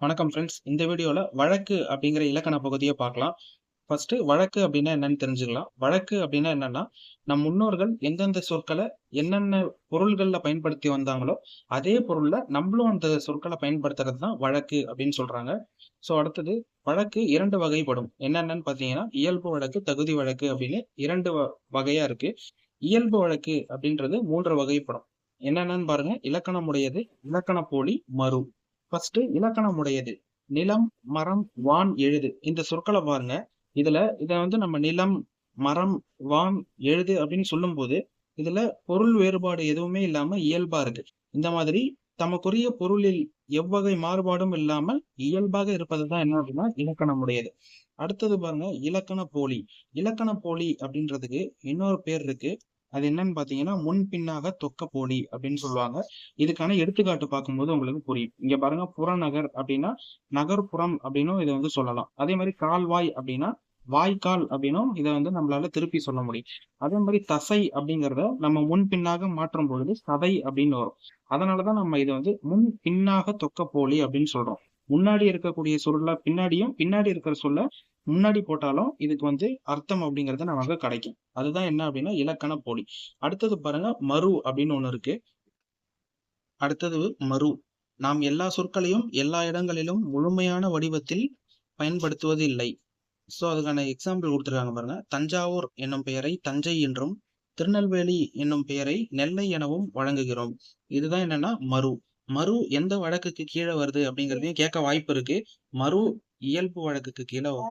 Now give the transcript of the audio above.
வணக்கம் ஃப்ரெண்ட்ஸ். இந்த வீடியோவில் வழக்கு அப்படிங்கிற இலக்கண பகுதியை பார்க்கலாம். ஃபர்ஸ்ட்டு வழக்கு அப்படின்னா என்னன்னு தெரிஞ்சுக்கலாம். வழக்கு அப்படின்னா என்னன்னா, நம் முன்னோர்கள் எந்தெந்த சொற்களை என்னென்ன பொருள்களில் பயன்படுத்தி வந்தாங்களோ, அதே பொருளில் நம்மளும் அந்த சொற்களை பயன்படுத்துறது தான் வழக்கு அப்படின்னு சொல்றாங்க. ஸோ அடுத்தது வழக்கு இரண்டு வகைப்படும். என்னென்னு பார்த்தீங்கன்னா, இயல்பு வழக்கு, தகுதி வழக்கு அப்படின்னு இரண்டு வ வகையா இருக்கு. இயல்பு வழக்கு அப்படின்றது மூன்று வகைப்படும். என்னென்னு பாருங்க. இலக்கணமுடையது, இலக்கணப்போலி, மறு. ஃபர்ஸ்ட் இலக்கணம் உடையது நிலம், மரம், வான், எழுது. இந்த சொற்களை பாருங்க. இதுல இதை வந்து நம்ம நிலம், மரம், வான், எழுது அப்படின்னு சொல்லும்போது, இதுல பொருள் வேறுபாடு எதுவுமே இல்லாம இயல்பா இருக்கு. இந்த மாதிரி தமக்குரிய பொருளில் எவ்வகை மாறுபாடும் இல்லாமல் இயல்பாக இருப்பது தான் என்ன அப்படின்னா, இலக்கணம் உடையது அடுத்தது பாருங்க இலக்கணப்போலி. இலக்கணப்போலி அப்படின்றதுக்கு இன்னொரு பேர் இருக்கு. அது என்னன்னு பார்த்தீங்கன்னா, முன் பின்னாக தொக்க போலி அப்படின்னு சொல்லுவாங்க. இதுக்கான எடுத்துக்காட்டு பார்க்கும்போது உங்களுக்கு புரியும். இங்க பாருங்க புறநகர் அப்படின்னா, நகர்ப்புறம் அப்படின்னும் இதை வந்து சொல்லலாம். அதே மாதிரி கால்வாய் அப்படின்னா, வாய்க்கால் அப்படின்னும் இதை வந்து நம்மளால திருப்பி சொல்ல முடியும். அதே மாதிரி தசை அப்படிங்கிறத நம்ம முன் பின்னாக மாற்றும் பொழுது சதை அப்படின்னு வரும். அதனாலதான் நம்ம இதை வந்து முன் பின்னாக தொக்க போலி அப்படின்னு சொல்றோம். முன்னாடி இருக்கக்கூடிய சொல்ல பின்னாடியும், பின்னாடி இருக்கிற சொல்ல முன்னாடி போட்டாலும் இதுக்கு வந்து அர்த்தம் அப்படிங்கிறது நமக்கு கிடைக்கும். அதுதான் என்ன அப்படின்னா, இலக்கணப்போலி. அடுத்தது பாருங்க மறு அப்படின்னு ஒண்ணு இருக்கு. அடுத்தது மறு. நாம் எல்லா சொற்களையும் எல்லா இடங்களிலும் முழுமையான வடிவத்தில் பயன்படுத்துவது இல்லை. ஸோ அதுக்கான எக்ஸாம்பிள் கொடுத்துருக்காங்க பாருங்க. தஞ்சாவூர் என்னும் பெயரை தஞ்சை என்றும், திருநெல்வேலி என்னும் பெயரை நெல்லை எனவும் வழங்குகிறோம். இதுதான் என்னன்னா மறு. மறு எந்த வழக்குக்கு கீழே வருது அப்படிங்கிறதையும் கேட்க வாய்ப்பு இருக்கு. மறு இயல்பு வழக்குக்கு கீழே